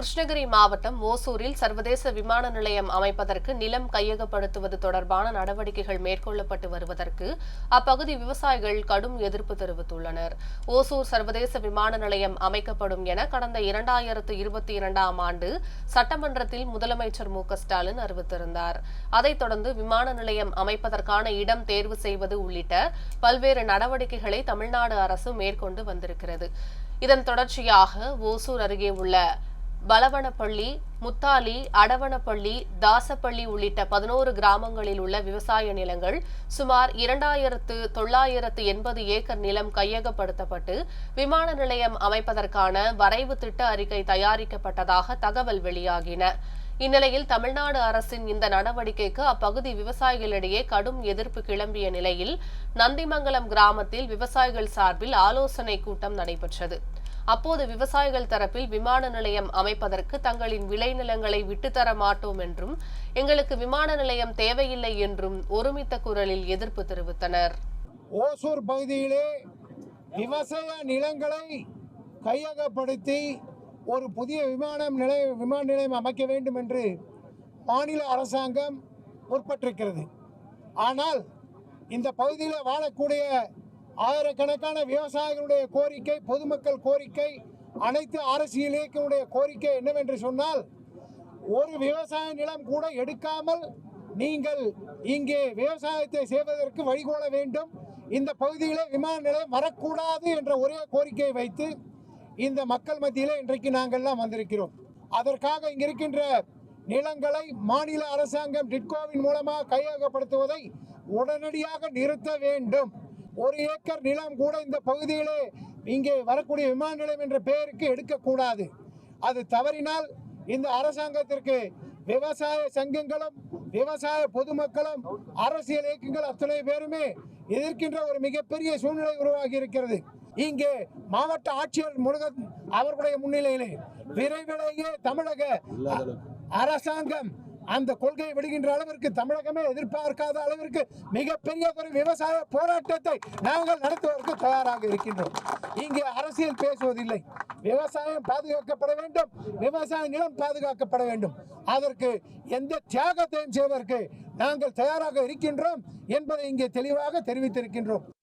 கிருஷ்ணகிரி மாவட்டம் ஓசூரில் சர்வதேச விமான நிலையம் அமைப்பதற்கு நிலம் கையகப்படுத்துவது தொடர்பான நடவடிக்கைகள் மேற்கொள்ளப்பட்டு வருவதற்கு அப்பகுதி விவசாயிகள் கடும் எதிர்ப்பு தெரிவித்துள்ளனர். ஓசூர் சர்வதேச விமான நிலையம் அமைக்கப்படும் என கடந்த இரண்டாயிரத்து இருபத்தி இரண்டாம் ஆண்டு சட்டமன்றத்தில் முதலமைச்சர் மு ஸ்டாலின் அறிவித்திருந்தார். அதைத் தொடர்ந்து விமான நிலையம் அமைப்பதற்கான இடம் தேர்வு செய்வது உள்ளிட்ட பல்வேறு நடவடிக்கைகளை தமிழ்நாடு அரசு மேற்கொண்டு வந்திருக்கிறது. இதன் தொடர்ச்சியாக ஓசூர் அருகே உள்ள பலவனப்பள்ளி முத்தாலி அடவனப்பள்ளி தாசப்பள்ளி உள்ளிட்ட பதினோரு கிராமங்களில் உள்ள விவசாய நிலங்கள் சுமார் இரண்டாயிரத்து தொள்ளாயிரத்து எண்பது ஏக்கர் நிலம் கையகப்படுத்தப்பட்டு விமான நிலையம் அமைப்பதற்கான வரைவு திட்ட அறிக்கை தயாரிக்கப்பட்டதாக தகவல் வெளியாகின. இந்நிலையில் தமிழ்நாடு அரசின் இந்த நடவடிக்கைக்கு அப்பகுதி விவசாயிகளிடையே கடும் எதிர்ப்பு கிளம்பிய நிலையில் நந்திமங்கலம் கிராமத்தில் விவசாயிகள் சார்பில் ஆலோசனை கூட்டம் நடைபெற்றது. அப்போது விவசாயிகள் தரப்பில் விமான நிலையம் அமைப்பதற்கு தங்களின் விளைநிலங்களை விட்டுத்தர மாட்டோம் என்றும் எங்களுக்கு விமான நிலையம் தேவையில்லை என்றும் ஒருமித்த குரலில் எதிர்ப்பு தெரிவித்தனர். ஓசூர் பகுதியிலே விவசாய நிலங்களை கையகப்படுத்தி ஒரு புதிய விமானம் நிலைய விமான நிலையம் அமைக்க வேண்டும் என்று மாநில அரசாங்கம் முற்பட்டிருக்கிறது. ஆனால் இந்த பகுதியில் வாழக்கூடிய ஆயிரக்கணக்கான விவசாயிகளுடைய கோரிக்கை பொதுமக்கள் கோரிக்கை அனைத்து அரசியல் இயக்கங்களுடைய கோரிக்கை என்னவென்று சொன்னால் ஒரு விவசாய நிலம் கூட எடுக்காமல் நீங்கள் இங்கே விவசாயத்தை செய்வதற்கு வழிகோல வேண்டும். இந்த பகுதியிலே விமான நிலையம் வரக்கூடாது என்ற ஒரே கோரிக்கையை வைத்து இந்த மக்கள் மத்தியிலே இன்றைக்கு நாங்கள்லாம் வந்திருக்கிறோம். அதற்காக இங்கே இருக்கின்ற நிலங்களை மாநில அரசாங்கம் டிட்கோவின் மூலமாக கையகப்படுத்துவதை உடனடியாக நிறுத்த வேண்டும். ஒரு ஏக்கர் நிலம் கூட இந்த பகுதியிலே இங்கே வரக்கூடிய விமான நிலையம் என்ற பெயருக்கு எடுக்கக்கூடாது. அது தவறினால் இந்த அரசாங்கத்திற்கு விவசாய சங்கங்களும் விவசாய பொதுமக்களும் அரசியல் இயக்கங்கள் அத்தனை பேருமே எதிர்க்கின்ற ஒரு மிகப்பெரிய சூழ்நிலை உருவாகி இருக்கிறது. இங்கே மாவட்ட ஆட்சியர் முருகன் அவர்களுடைய முன்னிலையிலே விரைவிலேயே தமிழக அரசாங்கம் அந்த கொள்கையை விடுகின்ற அளவிற்கு தமிழகமே எதிர்பார்க்காத அளவிற்கு மிகப்பெரிய ஒரு விவசாய போராட்டத்தை நாங்கள் நடத்துவதற்கு தயாராக இருக்கின்றோம். இங்கே அரசியல் பேசுவதில்லை. விவசாயம் பாதுகாக்கப்பட வேண்டும். விவசாய நிலம் பாதுகாக்கப்பட வேண்டும். அதற்கு எந்த தியாகத்தையும் செய்வதற்கு நாங்கள் தயாராக இருக்கின்றோம் என்பதை இங்கே தெளிவாக தெரிவித்திருக்கின்றோம்.